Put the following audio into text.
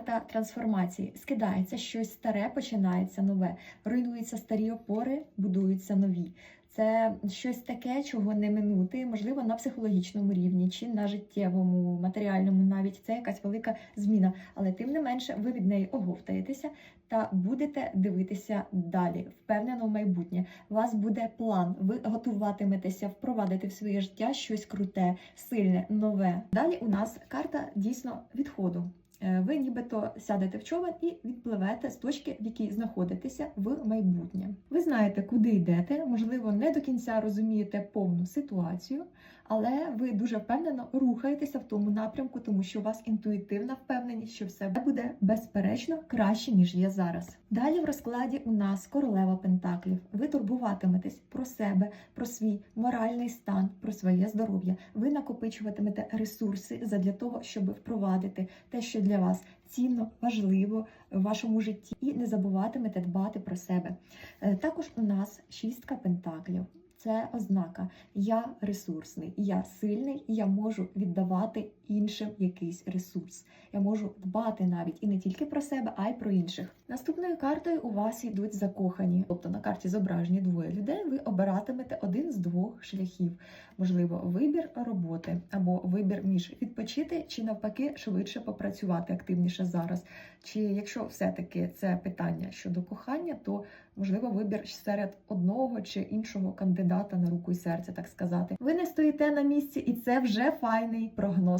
карта трансформації. Скидається щось старе, починається нове. Руйнуються старі опори, будуються нові. Це щось таке, чого не минути, можливо, на психологічному рівні чи на життєвому, матеріальному, навіть це якась велика зміна. Але тим не менше, ви від неї оговтаєтеся та будете дивитися далі, впевнено в майбутнє. У вас буде план, ви готуватиметеся впровадити в своє життя щось круте, сильне, нове. Далі у нас карта дійсно відходу. Е, Ви нібито сядете в човен і відпливете з точки, в якій знаходитеся в майбутнє. Ви знаєте, куди йдете, можливо, не до кінця розумієте повну ситуацію, але ви дуже впевнено рухаєтеся в тому напрямку, тому що у вас інтуїтивна впевненість, що все буде безперечно краще, ніж є зараз. Далі в розкладі у нас королева Пентаклів. Ви турбуватиметесь про себе, про свій моральний стан, про своє здоров'я. Ви накопичуватимете ресурси задля того, щоб впровадити те, що для вас цінно, важливо в вашому житті, і не забуватимете дбати про себе. Е, Також у нас шістка пентаклів. Це ознака я ресурсний, я сильний, і я можу віддавати іншим якийсь ресурс. Я можу дбати навіть і не тільки про себе, а й про інших. Наступною картою у вас йдуть закохані. Тобто на карті зображені двоє людей. Ви обиратимете один з двох шляхів. Можливо, вибір роботи або вибір між відпочити чи навпаки швидше попрацювати активніше зараз. Чи якщо все-таки це питання щодо кохання, то можливо вибір серед одного чи іншого кандидата на руку і серце, так сказати. Ви не стоїте на місці, і це вже файний прогноз.